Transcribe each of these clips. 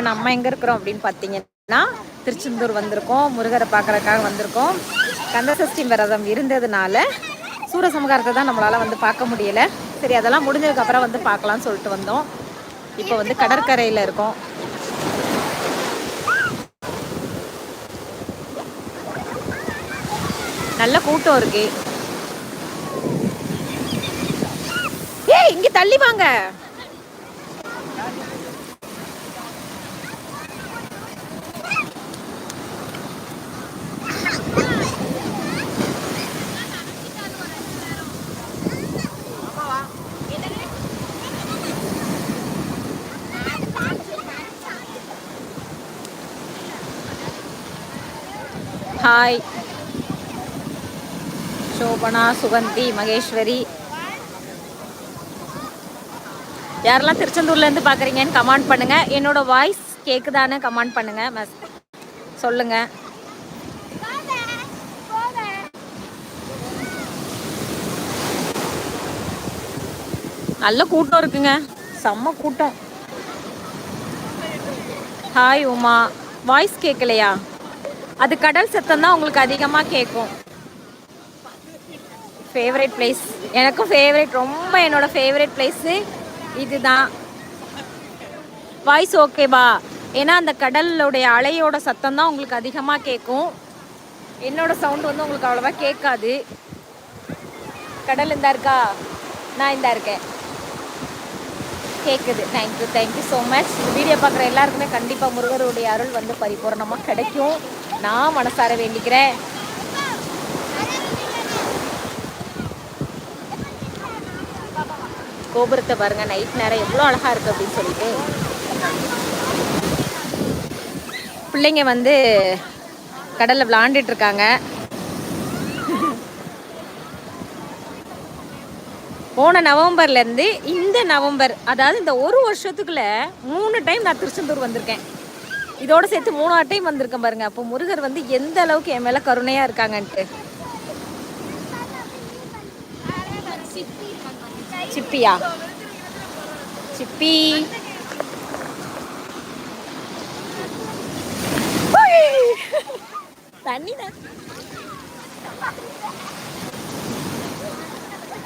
இப்போ நம்ம எங்கே இருக்கிறோம் அப்படின்னு பார்த்தீங்கன்னா திருச்செந்தூர் வந்திருக்கோம் முருகரை பார்க்கறதுக்காக வந்திருக்கோம். கந்தசஷ்டி விரதம் இருந்ததுனால சூரசமகாரத்தை தான் நம்மளால் வந்து பார்க்க முடியலை. சரி அதெல்லாம் முடிஞ்சதுக்கப்புறம் வந்து பார்க்கலாம்னு சொல்லிட்டு வந்தோம். இப்போ வந்து கடற்கரையில் இருக்கோம். நல்ல கூட்டம் இருக்கு. ஏய் இங்கே தள்ளி வாங்க. ஹாய் சோபனா சுகந்தி மகேஸ்வரி யாரெல்லாம் திருச்செந்தூர்லேருந்து பார்க்குறீங்கன்னு கமெண்ட் பண்ணுங்க. என்னோட வாய்ஸ் கேக்குதான்னு கமெண்ட் பண்ணுங்க. மஸ்- சொல்லுங்க. நல்ல கூட்டம் இருக்குங்க. செம்ம கூட்டம். ஹாய் உமா. வாய்ஸ் கேட்கலையா அது கடல் சத்தம் தான் உங்களுக்கு அதிகமாக கேட்கும் ஃபேவரட் பிளேஸ் எனக்கும் ஃபேவரட் ரொம்ப என்னோட ஃபேவரட் பிளேஸு இதுதான். வாய்ஸ் ஓகேவா ஏன்னா அந்த கடலுடைய அலையோட சத்தம் தான் உங்களுக்கு அதிகமாக கேட்கும் என்னோட சவுண்ட் வந்து உங்களுக்கு அவ்வளோவா கேட்காது. கடல் இந்தா இருக்கா? நான் இந்தா இருக்கேன். கேட்குது thank you thank you so much இந்த வீடியோ பார்க்குற எல்லாருக்குமே கண்டிப்பாக முருகருடைய அருள் வந்து பரிபூரணமாக கிடைக்கும். நான் மனசார வேண்டிக்கிறேன். கோபுரத்தை பாருங்க நைட் நேரம் எவ்வளோ அழகா இருக்கு அப்படின்னு சொல்லிட்டு. பிள்ளைங்க வந்து கடல்ல விளாண்டுட்டு இருக்காங்க. போன நவம்பர்ல இருந்து இந்த நவம்பர் அதாவது இந்த ஒரு வருஷத்துக்குள்ள மூணு டைம் நான் திருச்செந்தூர் வந்திருக்கேன். இதோட சேர்த்து மூணாவது டைம் வந்திருக்கேன் பாருங்க. அப்போ முருகர் வந்து எந்த அளவுக்கு என் மேலே கருணையாக இருக்காங்கன்ட்டு. சிப்பியா? சிப்பி. தண்ணி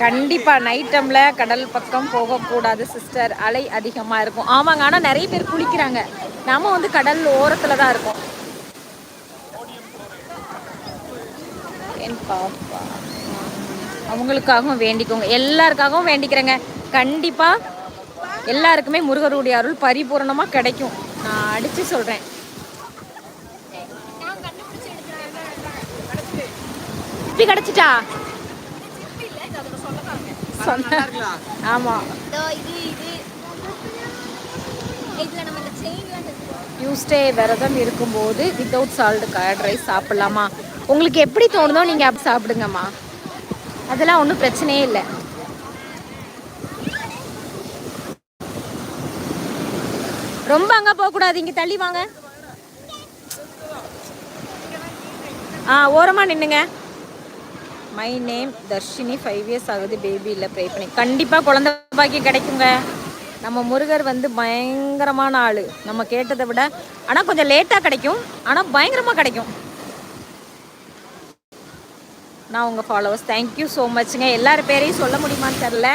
கண்டிப்பா நைட் டைம்ல கடல் பக்கம் போகக்கூடாது சிஸ்டர் அலை அதிகமா இருக்கும். ஆமாங்க ஆனா நிறைய பேர் குளிக்கிறாங்க. நாம வந்து கடல் ஓரத்துல தான் இருக்கோம். என் பாப்பா. அவங்களுக்காகவும் வேண்டிக்கோங்க. எல்லாருக்காகவும் வேண்டிக்கிறேங்க. கண்டிப்பா எல்லாருக்குமே முருகருடைய அருள் பரிபூரணமா கிடைக்கும். நான் அடிச்சு சொல்றேன். இப்படி கிடைச்சிட்டா? சொன்ன ஆமா. டியூஸ்டே விரதம் இருக்கும்போது வித்தவுட் சால்ட் கர்ட் ரைஸ் சாப்பிடலாமா? உங்களுக்கு எப்படி தோணுதோ நீங்கள் அப்படி சாப்பிடுங்கம்மா. அதெல்லாம் ஒன்றும் பிரச்சனையே இல்லை. ரொம்ப அங்கே போகக்கூடாது இங்கே தள்ளி வாங்க. ஆ ஓரமாக நின்னுங்க. My name Dharshini. Five years ஆகுது பேபி இல்லை ப்ரே பண்ணி. கண்டிப்பாக குழந்தை பாக்கியம் கிடைக்குங்க. நம்ம முருகர் வந்து பயங்கரமான ஆள். நம்ம கேட்டதை விட ஆனால் கொஞ்சம் லேட்டாக கிடைக்கும். ஆனால் பயங்கரமாக கிடைக்கும். நான் உங்கள் ஃபாலோவர்ஸ் தேங்க்யூ ஸோ மச்ங்க எல்லார் பேரையும் சொல்ல முடியுமான்னு தெரில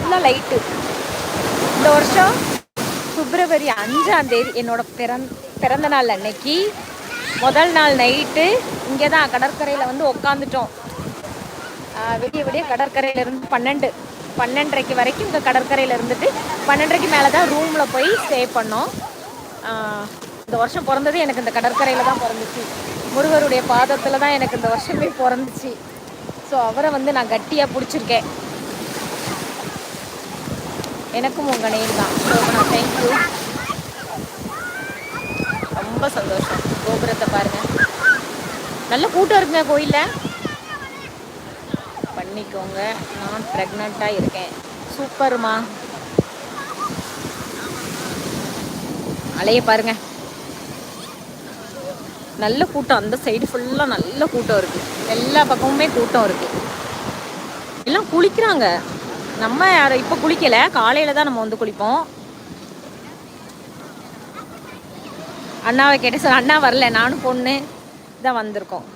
ஃபுல்லாக லைட்டு இந்த வருஷம் பிப்ரவரி அஞ்சாம் தேதி என்னோட பிறந் பிறந்த நாள் அன்னைக்கு முதல் நாள் நைட்டு இங்கே தான் கடற்கரையில் வந்து உக்காந்துட்டோம். விடிய விடிய கடற்கரையிலேருந்து பன்னெண்டு பன்னெண்டரைக்கு வரைக்கும் இங்கே கடற்கரையில் இருந்துட்டு பன்னெண்டரைக்கு மேலே தான் ரூமில் போய் ஸ்டே பண்ணோம். இந்த வருஷம் பிறந்தது எனக்கு இந்த கடற்கரையில் தான் பிறந்துச்சு. முருகருடைய பாதத்தில் தான் எனக்கு இந்த வருஷமே பிறந்துச்சு. ஸோ அவரை வந்து நான் கட்டியாக பிடிச்சிருக்கேன். எனக்கும் உங்கள் நேம் தான். சோபனா தேங்க்யூ ரொம்ப சந்தோஷம். கோபுரத்தை பாருங்க. நல்ல கூட்டம் இருக்குங்க கோயிலில். பண்ணிக்கோங்க. நான் ப்ரெக்னெண்ட்டாக இருக்கேன். சூப்பர்மா அலைய பாருங்க. நல்ல கூட்டம். அந்த சைடு ஃபுல்லாக நல்ல கூட்டம் இருக்குது எல்லா பக்கமுமே கூட்டம் இருக்குது எல்லாம் குளிக்கிறாங்க. நம்ம யாரும் இப்போ குளிக்கலை. காலையில் தான் நம்ம வந்து குளிப்போம். அண்ணாவை கேட்ட சார் அண்ணா வரல நானும் பொண்ணு தான் வந்திருக்கோம்.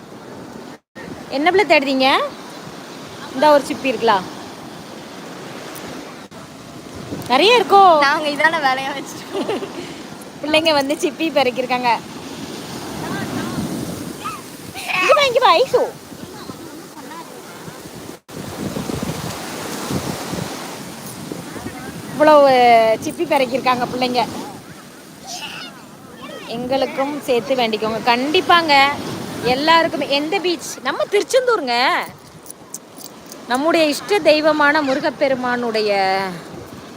என்ன பிள்ளை தேடுறீங்க இந்த ஒரு சிப்பி இருக்கலாம் நிறைய இருக்கோ? நாங்க இதான வேலையா வச்சிருக்கோம். பிள்ளைங்க வந்து சிப்பி பெருக்கிருக்காங்க இங்க வா ஐசு. இவ்வளவு சிப்பி பிறக்கியிருக்காங்க பிள்ளைங்க. எங்களுக்கும் சேர்த்து வேண்டிக்கோங்க. கண்டிப்பாங்க. எல்லாருக்குமே எந்த பீச் நம்ம திருச்செந்தூருங்க. நம்முடைய இஷ்ட தெய்வமான முருகப்பெருமானுடைய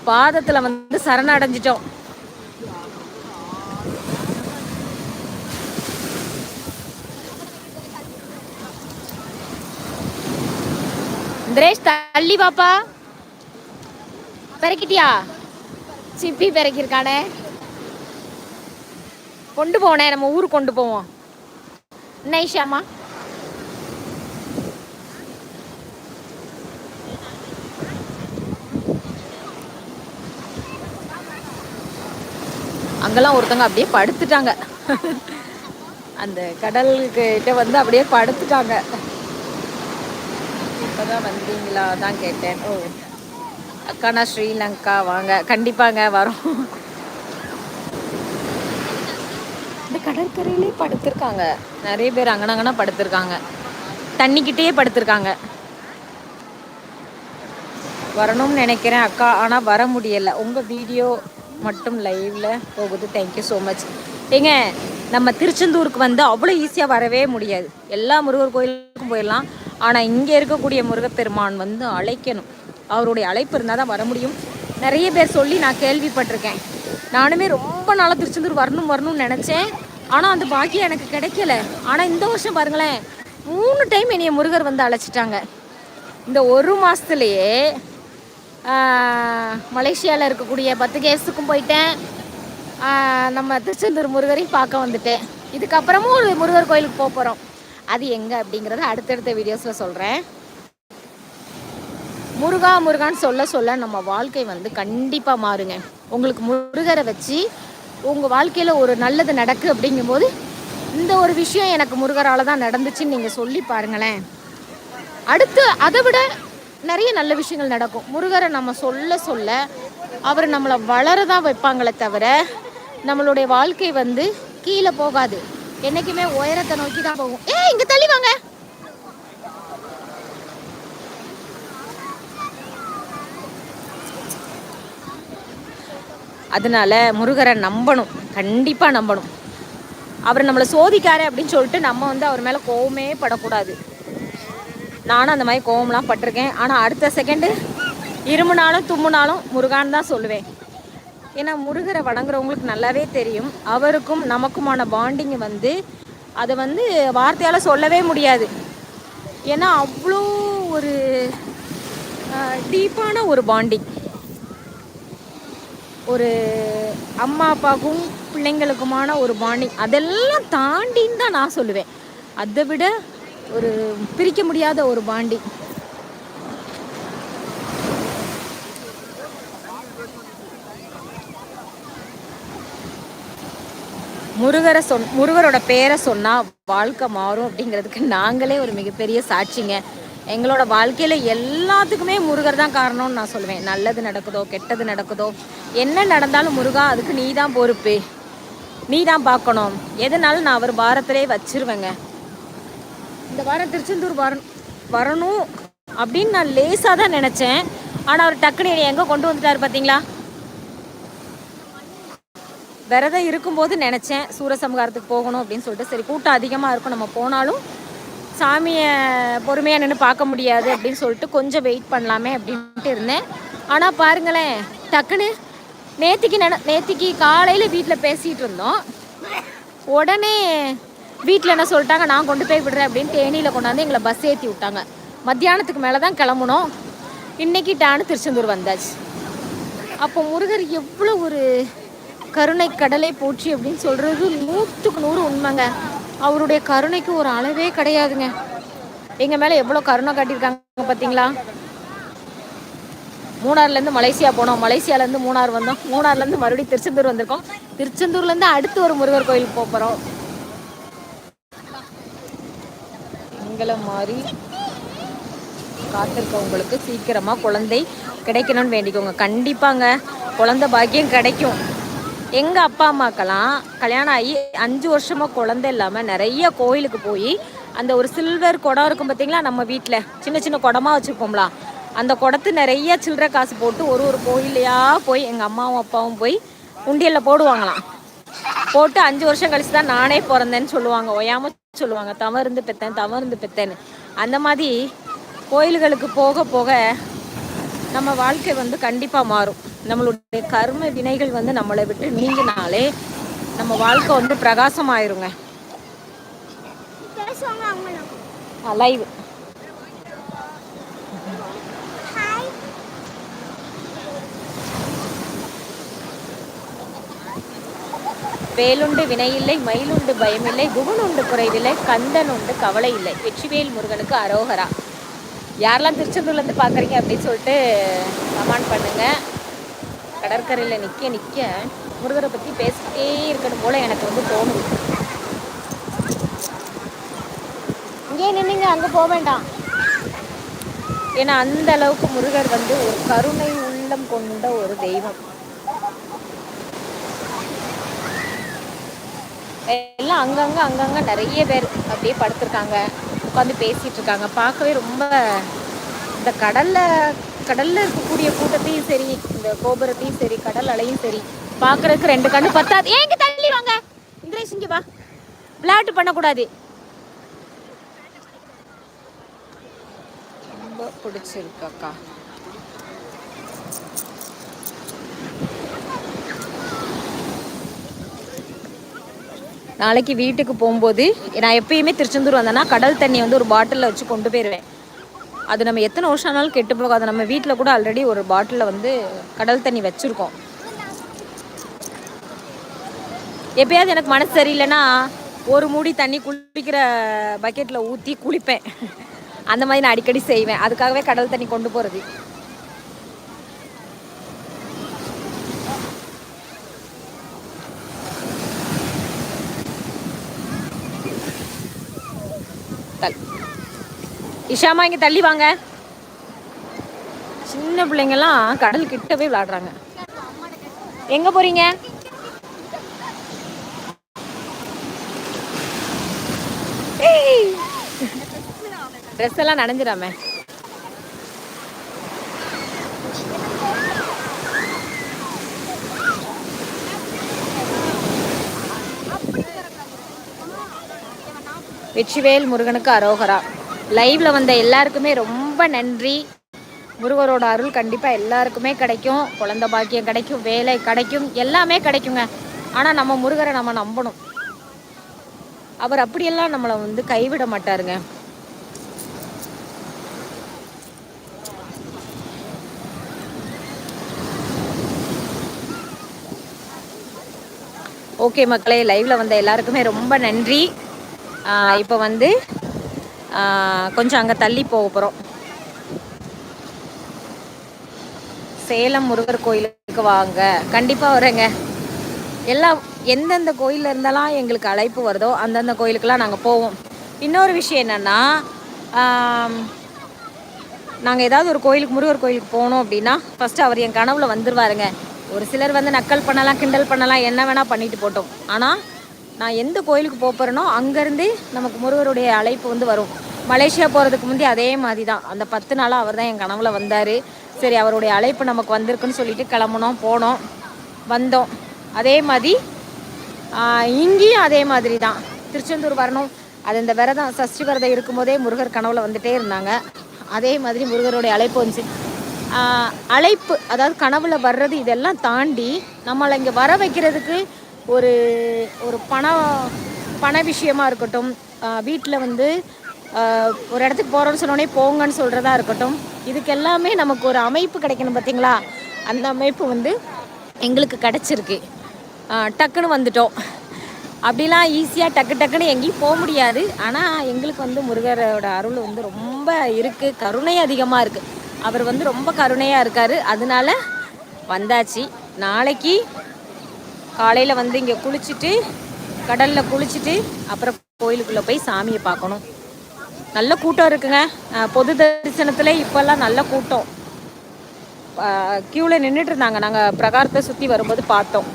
பாதத்தில் வந்து சரணடைஞ்சிட்டோம். திரேஷ் தள்ளி பாப்பா பிறக்கிட்டியா சிப்பி பிறக்கிருக்கானே கொண்டு போனே நம்ம ஊருக்கு கொண்டு போவோம். நைஷாமா அங்கெல்லாம் ஒருத்தங்க அப்படியே படுத்துட்டாங்க. அந்த கடல்கிட்ட வந்து அப்படியே படுத்துட்டாங்க. இப்போதான் வந்தீங்களா தான் கேட்டேன். ஓ. அக்கானா ஸ்ரீலங்கா வாங்க. கண்டிப்பாங்க வரோம். இந்த கடற்கரையிலே படுத்திருக்காங்க. நிறைய பேர் அங்கனங்கன்னா படுத்திருக்காங்க. தண்ணிக்கிட்டே படுத்திருக்காங்க. வரணும்னு நினைக்கிறேன் அக்கா ஆனால் வர முடியலை. உங்கள் வீடியோ மட்டும் லைவில் போகுது. தேங்க்யூ ஸோ மச் ஏங்க நம்ம திருச்செந்தூருக்கு வந்து அவ்வளோ ஈஸியாக வரவே முடியாது. எல்லா முருகர் கோயிலுக்கும் போயிடலாம். ஆனால் இங்கே இருக்கக்கூடிய முருகப்பெருமான் வந்து அழைக்கணும். அவருடைய அழைப்பு இருந்தால் தான் வர முடியும். நிறைய பேர் சொல்லி நான் கேள்விப்பட்டிருக்கேன். நானுமே ரொம்ப நாளாக திருச்செந்தூர் வரணும் வரணும்னு நினச்சேன். ஆனால் அந்த பாக்கியம் எனக்கு கிடைக்கல. ஆனால் இந்த வருஷம் பாருங்களேன் மூணு டைம் என்னைய முருகர் வந்து அழைச்சிட்டாங்க. இந்த ஒரு மாதத்துலேயே மலேசியாவில் இருக்கக்கூடிய பத்து கேஸுக்கும் போயிட்டேன் நம்ம திருச்செந்தூர் முருகரையும் பார்க்க வந்துட்டேன். இதுக்கப்புறமும் ஒரு முருகர் கோயிலுக்கு போக போகிறோம் அது எங்கே அப்படிங்கிறத அடுத்தடுத்த வீடியோஸில் சொல்கிறேன் முருகா முருகான்னு சொல்ல சொல்ல நம்ம வாழ்க்கை வந்து கண்டிப்பாக மாறுங்க. உங்களுக்கு முருகரை வச்சு உங்கள் வாழ்க்கையில் ஒரு நல்லது நடக்கு அப்படிங்கும்போது இந்த ஒரு விஷயம் எனக்கு முருகரால் தான் நடந்துச்சுன்னு நீங்கள் சொல்லி பாருங்களேன். அடுத்து அதை விட நிறைய நல்ல விஷயங்கள் நடக்கும். முருகரை நம்ம சொல்ல சொல்ல அவர் நம்மளை வளரதான் வைப்பாங்களே தவிர நம்மளுடைய வாழ்க்கை வந்து கீழே போகாது. என்றைக்குமே உயரத்தை நோக்கி தான் போகும். ஏ இங்கே தள்ளி வாங்க. அதனால முருகரை நம்பணும் கண்டிப்பாக நம்பணும். அவர் நம்மளை சோதிக்காரு அப்படின்னு சொல்லிட்டு நம்ம வந்து அவர் மேலே கோவமே படக்கூடாது. நானும் அந்த மாதிரி கோவம்லாம் பட்டிருக்கேன். ஆனால் அடுத்த செகண்டு இருமுனாலும் தும்முனாலும் முருகான்னு தான் சொல்லுவேன். ஏன்னா முருகரை வணங்குறவங்களுக்கு நல்லாவே தெரியும். அவருக்கும் நமக்குமான பாண்டிங் வந்து அதை வந்து வார்த்தையால் சொல்லவே முடியாது. ஏன்னா அவ்வளோ ஒரு டீப்பான ஒரு பாண்டிங் ஒரு அம்மா அப்பாவுக்கும் பிள்ளைங்களுக்குமான ஒரு பாண்டிங் அதெல்லாம் தாண்டின்னு தான் நான் சொல்லுவேன். அதை விட ஒரு பிரிக்க முடியாத ஒரு பாண்டிங் முருகரை சொன் முருகரோட பேரை சொன்னால் வாழ்க்கை மாறும் அப்படிங்கிறதுக்கு நாங்களே ஒரு மிகப்பெரிய சாட்சிங்க. எங்களோட வாழ்க்கையில் எல்லாத்துக்குமே முருகர் தான் காரணம்னு நான் சொல்லுவேன். நல்லது நடக்குதோ கெட்டது நடக்குதோ என்ன நடந்தாலும் முருகா அதுக்கு நீ தான் பொறுப்பு. நீ தான் பார்க்கணும். எதனாலும் நான் அவர் வாரத்திலே வச்சிருவேங்க. இந்த வாரம் திருச்செந்தூர் வர வரணும் அப்படின்னு நான் லேசாக தான் நினச்சேன். ஆனால் அவர் டக்குனு என்னை எங்கே கொண்டு வந்துட்டார் பார்த்தீங்களா விரதம் இருக்கும்போது நினச்சேன். சூரசம்காரத்துக்கு போகணும் அப்படின்னு சொல்லிட்டு. சரி கூட்டம் அதிகமாக இருக்கும். நம்ம போனாலும் சாமியை பொறுமையாக நின்று பார்க்க முடியாது அப்படின்னு சொல்லிட்டு கொஞ்சம் வெயிட் பண்ணலாமே அப்படின்ட்டு இருந்தேன். ஆனால் பாருங்களேன் டக்குன்னு நேத்திக்கு நென நேத்திக்கு காலையில் வீட்டில் பேசிகிட்டு இருந்தோம். உடனே வீட்டில் என்ன சொல்லிட்டாங்க நான் கொண்டு போய் விடுறேன் அப்படின்னு தேனியில் கொண்டாந்து எங்களை பஸ் ஏற்றி விட்டாங்க. மத்தியானத்துக்கு மேலே தான் கிளம்புனோம். இன்னைக்கு டானு திருச்செந்தூர் வந்தாச்சு. அப்போ முருகர் எவ்வளோ ஒரு கருணை கடலை போற்றி அப்படின்னு சொல்கிறது நூற்றுக்கு நூறு உண்மைங்க. அவருடைய கருணைக்கு ஒரு அளவே கிடையாதுங்க. எங்க மேல எவ்வளவு கருணை காட்டியிருக்காங்க பாத்தீங்களா? மூணார்லேருந்து மலேசியா போனோம். மலேசியாலேருந்து மூணார் வந்தோம். மூணார்லேருந்து மறுபடியும் திருச்செந்தூர் வந்திருக்கோம். திருச்செந்தூர்லேருந்து அடுத்து ஒரு முருகர் கோயிலுக்கு போக போகிறோம் எங்களை மாதிரி காத்திருக்கவங்களுக்கு சீக்கிரமாக குழந்தை கிடைக்கணும்னு வேண்டிக்கோங்க. கண்டிப்பாங்க. குழந்தை பாக்கியம் கிடைக்கும். எங்கள் அப்பா அம்மாக்கெல்லாம் கல்யாணம் ஆகி அஞ்சு வருஷமாக குழந்தை இல்லாமல் நிறைய கோயிலுக்கு போய் அந்த ஒரு சில்வர் குடம் இருக்கும் பார்த்தீங்களா நம்ம வீட்டில் சின்ன சின்ன குடமாக வச்சுருப்போம்ல அந்த குடத்து நிறைய சில்லற காசு போட்டு ஒரு ஒரு கோயிலையாக போய் எங்கள் அம்மாவும் அப்பாவும் போய் உண்டியலில் போடுவாங்களாம். போட்டு அஞ்சு வருஷம் கழிச்சு தான் நானே பிறந்தேன்னு சொல்லுவாங்க ஒயாம சொல்லுவாங்க தவறுந்து பெத்தேன் தவறுந்து பெத்தேன்னு. அந்த மாதிரி கோயில்களுக்கு போக போக நம்ம வாழ்க்கை வந்து கண்டிப்பாக மாறும். நம்மளுடைய கர்ம வினைகள் வந்து நம்மளை விட்டு நீங்கினாலே நம்ம வாழ்க்கை வந்து பேசுவாங்க அவங்களும். லைவ் வேலுண்டு வினையில்லை மயிலுண்டு பயமில்லை குகனுண்டு குறைவில்லை கந்தன் உண்டு கவலை இல்லை வெற்றிவேல் முருகனுக்கு அரோகரா. யாரெல்லாம் திருச்செந்தூர்ல இருந்து பாக்குறீங்க அப்படின்னு சொல்லிட்டு கமெண்ட் பண்ணுங்க. கடற்கரையில் நிற்க நிற்க முருகரை பற்றி பேசிட்டே இருக்கணும் போல எனக்கு வந்து தோணுது. இங்கே நின்னுங்க அங்கே போக வேண்டாம். ஏன்னா அந்த அளவுக்கு முருகர் வந்து ஒரு கருணை உள்ளம் கொண்ட ஒரு தெய்வம். எல்லாம் அங்கங்க அங்கங்க நிறைய பேர் அப்படியே படுத்திருக்காங்க உட்காந்து பேசிட்டு இருக்காங்க. பார்க்கவே ரொம்ப இந்த கடல்ல கடல்ல இருக்கக்கூடிய கூட்டத்தையும் சரி இந்த கோபுரத்தையும் சரி கடல் அலையும் சரி பார்க்கறதுக்கு ரெண்டு கண்ணு பத்தாது. ஏங்க தள்ளி வாங்க. இங்கிலீஷ் இங்க வா. விளையாட்டு பண்ணக்கூடாது. ரொம்ப பிடிச்சிருக்கு அக்கா நாளைக்கு வீட்டுக்கு போகும்போது நான் எப்பயுமே திருச்செந்தூர் வந்தேன்னா கடல் தண்ணி வந்து ஒரு பாட்டிலில் வச்சு கொண்டு போயிடுவேன் அது நம்ம எத்தனை வருஷம் ஆனாலும் கெட்டு போகாது நம்ம வீட்டில் கூட ஆல்ரெடி ஒரு பாட்டிலில் வந்து கடல் தண்ணி வச்சுருக்கோம். எப்பயாவது எனக்கு மனசு சரியில்லைன்னா ஒரு மூடி தண்ணி குளிக்கிற பக்கெட்டில் ஊற்றி குளிப்பேன். அந்த மாதிரி நான் அடிக்கடி செய்வேன். அதுக்காகவே கடல் தண்ணி கொண்டு போகிறது இஷாமா இங்கே தள்ளி வாங்க. சின்ன பிள்ளைங்கெல்லாம் கடல் கிட்டவே விளாடுறாங்க எங்க போறீங்க? ட்ரெஸ் எல்லாம் நனைஞ்சிடாம. வெற்றிவேல் முருகனுக்கு அரோகரா. லைவ்ல வந்த எல்லாருக்குமே ரொம்ப நன்றி. முருகரோட அருள் கண்டிப்பா எல்லாருக்குமே கிடைக்கும். குழந்தை பாக்கியம் கிடைக்கும் வேலை கிடைக்கும் எல்லாமே கிடைக்குங்க. ஆனா நம்ம முருகரை நம்ம நம்பணும். அவர் அப்படியெல்லாம் நம்மளை வந்து கைவிட மாட்டாருங்க. ஓகே மக்களே லைவ்ல வந்த எல்லாருக்குமே ரொம்ப நன்றி. இப்போ வந்து கொஞ்சம் அங்கே தள்ளி போக போகிறோம் சேலம் முருகர் கோயிலுக்கு வாங்க. கண்டிப்பாக வரேங்க. எல்லா எந்தெந்த கோயிலில் இருந்தாலும் எங்களுக்கு அழைப்பு வருதோ அந்தந்த கோயிலுக்கெல்லாம் நாங்கள் போவோம். இன்னொரு விஷயம் என்னென்னா நாங்கள் ஏதாவது ஒரு கோயிலுக்கு முருகர் கோயிலுக்கு போனோம் அப்படின்னா ஃபஸ்ட்டு அவர் என் கனவில் வந்துருவாருங்க. ஒரு சிலர் வந்து நக்கல் பண்ணலாம் கிண்டல் பண்ணலாம் என்ன வேணால் பண்ணிட்டு போட்டோம். ஆனால் நான் எந்த கோயிலுக்கு போக போகிறேனோ அங்கேருந்து நமக்கு முருகருடைய அழைப்பு வந்து வரும். மலேசியா போகிறதுக்கு முந்தி அதே மாதிரி தான் அந்த பத்து நாளாக அவர் தான் என் கனவில் வந்தார். சரி அவருடைய அழைப்பு நமக்கு வந்திருக்குன்னு சொல்லிட்டு கிளம்புனோம் போனோம் வந்தோம். அதே மாதிரி இங்கேயும் அதே மாதிரி தான் திருச்செந்தூர் வரணும். அது இந்த விரதம் சஷ்டி விரதம் இருக்கும்போதே முருகர் கனவில் வந்துட்டே இருந்தாங்க. அதே மாதிரி முருகருடைய அழைப்பு வந்துச்சு. அழைப்பு அதாவது கனவுல வர்றது இதெல்லாம் தாண்டி நம்மளை இங்கே வர வைக்கிறதுக்கு ஒரு ஒரு பண பண விஷயமா இருக்கட்டும் வீட்டில் வந்து ஒரு இடத்துக்கு போகிறோன்னு சொன்னோடனே போங்கன்னு சொல்கிறதா இருக்கட்டும் இதுக்கு எல்லாமே நமக்கு ஒரு அமைப்பு கிடைக்கணும் பார்த்தீங்களா அந்த அமைப்பு வந்து எங்களுக்கு கிடச்சிருக்கு. டக்குன்னு வந்துட்டோம். அப்படிலாம் ஈஸியாக டக்கு டக்குன்னு எங்கேயும் போக முடியாது. ஆனால் எங்களுக்கு வந்து முருகரோட அருள் வந்து ரொம்ப இருக்குது கருணை அதிகமாக இருக்குது அவர் வந்து ரொம்ப கருணையாக இருக்கார். அதனால வந்தாச்சு. நாளைக்கு காலையில் வந்து இங்கே குளிச்சுட்டு கடலில் குளிச்சுட்டு அப்புறம் கோயிலுக்குள்ளே போய் சாமியை பார்க்கணும். நல்ல கூட்டம் இருக்குங்க. பொது தரிசனத்தில் இப்போல்லாம் நல்ல கூட்டம். க்யூவில் நின்றுட்டு இருந்தாங்க. நாங்கள் பிரகாரத்தை சுற்றி வரும்போது பார்த்தோம்.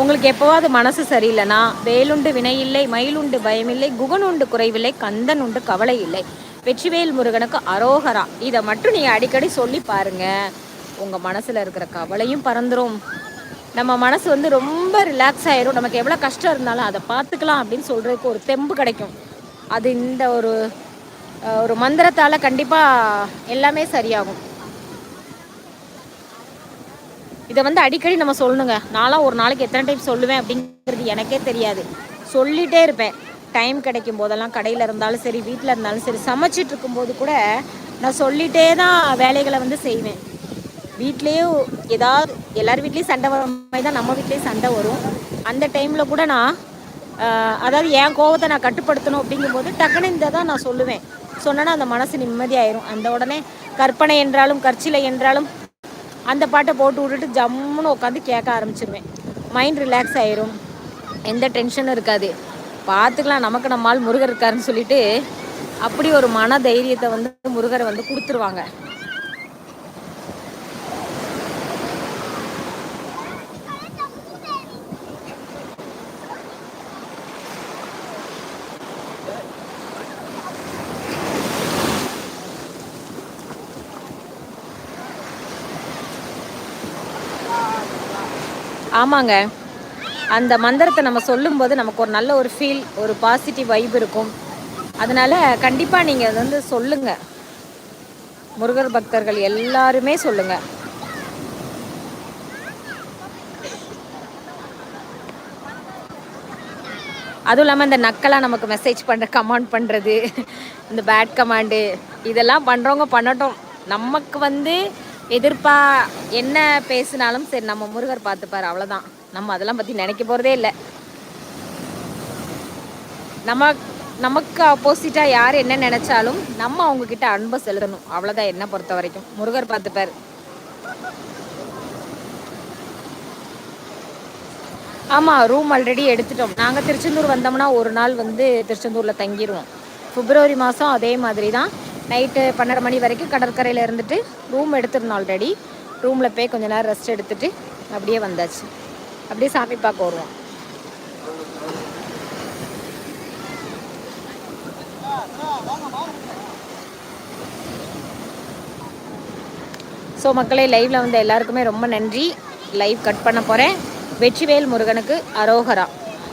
உங்களுக்கு எப்போவாவது மனசு சரியில்லைனா வேலுண்டு வினையில்லை மயிலுண்டு பயமில்லை குகனுண்டு குறைவில்லை கந்தன் உண்டு கவலை இல்லை வெற்றிவேல் முருகனுக்கு அரோகரா. இதை மட்டும் நீங்கள் அடிக்கடி சொல்லி பாருங்க. உங்கள் மனசில் இருக்கிற கவலையும் பறந்துரும். நம்ம மனசு வந்து ரொம்ப ரிலாக்ஸ் ஆயிரும். நமக்கு எவ்வளோ கஷ்டம் இருந்தாலும் அதை பார்த்துக்கலாம் அப்படின்னு சொல்கிறதுக்கு ஒரு தெம்பு கிடைக்கும். அது இந்த ஒரு ஒரு மந்திரத்தால் கண்டிப்பாக எல்லாமே சரியாகும். இதை வந்து அடிக்கடி நம்ம சொல்லணுங்க. நான்லாம் ஒரு நாளைக்கு எத்தனை டைம் சொல்லுவேன் அப்படிங்கிறது எனக்கே தெரியாது. சொல்லிட்டே இருப்பேன். டைம் கிடைக்கும் போதெல்லாம் கடையில் இருந்தாலும் சரி வீட்டில் இருந்தாலும் சரி சமைச்சிட்டு இருக்கும்போது கூட நான் சொல்லிட்டே தான் வேலைகளை வந்து செய்வேன். வீட்லேயும் ஏதாவது எல்லார் வீட்லேயும் சண்டை வர மாதிரி தான் நம்ம வீட்லேயும் சண்டை வரும். அந்த டைமில் கூட நான் அதாவது என் கோவத்தை நான் கட்டுப்படுத்தணும் அப்படிங்கும்போது டக்குன்னு இந்த தான் நான் சொல்லுவேன். சொன்னேன்னா அந்த மனசு நிம்மதியாயிரும். அந்த உடனே கற்பனை என்றாலும் கற்சிலை என்றாலும் அந்த பாட்டை போட்டு விட்டுட்டு ஜம்முன்னு உட்காந்து கேட்க ஆரம்பிச்சிருவேன். மைண்ட் ரிலாக்ஸ் ஆயிரும். எந்த டென்ஷனும் இருக்காது. பார்த்துக்கலாம். நமக்கு நம்மால் முருகர் இருக்காருன்னு சொல்லிட்டு அப்படி ஒரு மன தைரியத்தை வந்து முருகரை வந்து கொடுத்துருவாங்க. ஆமாங்க. அந்த மந்திரத்தை நம்ம சொல்லும்போது நமக்கு ஒரு நல்ல ஒரு ஃபீல் ஒரு பாசிட்டிவ் வைப் இருக்கும். அதனால் கண்டிப்பாக நீங்கள் அதை வந்து சொல்லுங்கள் முருகர் பக்தர்கள் எல்லாருமே சொல்லுங்கள் அதுவும் இல்லாமல் இந்த நக்கலாக நமக்கு மெசேஜ் பண்ணுற கமாண்ட் பண்ணுறது இந்த பேட் கமாண்டு இதெல்லாம் பண்ணுறவங்க பண்ணட்டும். நமக்கு வந்து எதிர்ப்பா என்ன பேசினாலும் சரி நம்ம முருகர் பார்த்துப்பார் அவ்வளோதான் நம்ம அதெல்லாம் பற்றி நினைக்க போகிறதே இல்லை. நம்ம நமக்கு ஆப்போசிட்டாக யார் என்ன நினச்சாலும் நம்ம அவங்கக்கிட்ட அன்பை செலுத்தணும். அவ்வளோதான் என்ன பொறுத்த வரைக்கும். முருகர் பார்த்துப்பார். ஆமாம் ரூம் ஆல்ரெடி எடுத்துட்டோம். நாங்கள் திருச்செந்தூர் வந்தோம்னா ஒரு நாள் வந்து திருச்செந்தூரில் தங்கிடுவோம் பிப்ரவரி மாதம் அதே மாதிரி தான் நைட்டு பன்னெண்டு மணி வரைக்கும் கடற்கரையில் இருந்துட்டு ரூம் எடுத்துருந்தோம் ஆல்ரெடி ரூமில் போய் கொஞ்ச நேரம் ரெஸ்ட் எடுத்துட்டு அப்படியே வந்தாச்சு. அப்படியே சாமி பார்க்க வருவோம். ஸோ மக்களே லைவில் வந்து எல்லாருக்குமே ரொம்ப நன்றி. லைவ் கட் பண்ண போகிறேன் வெற்றிவேல் முருகனுக்கு அரோகரா.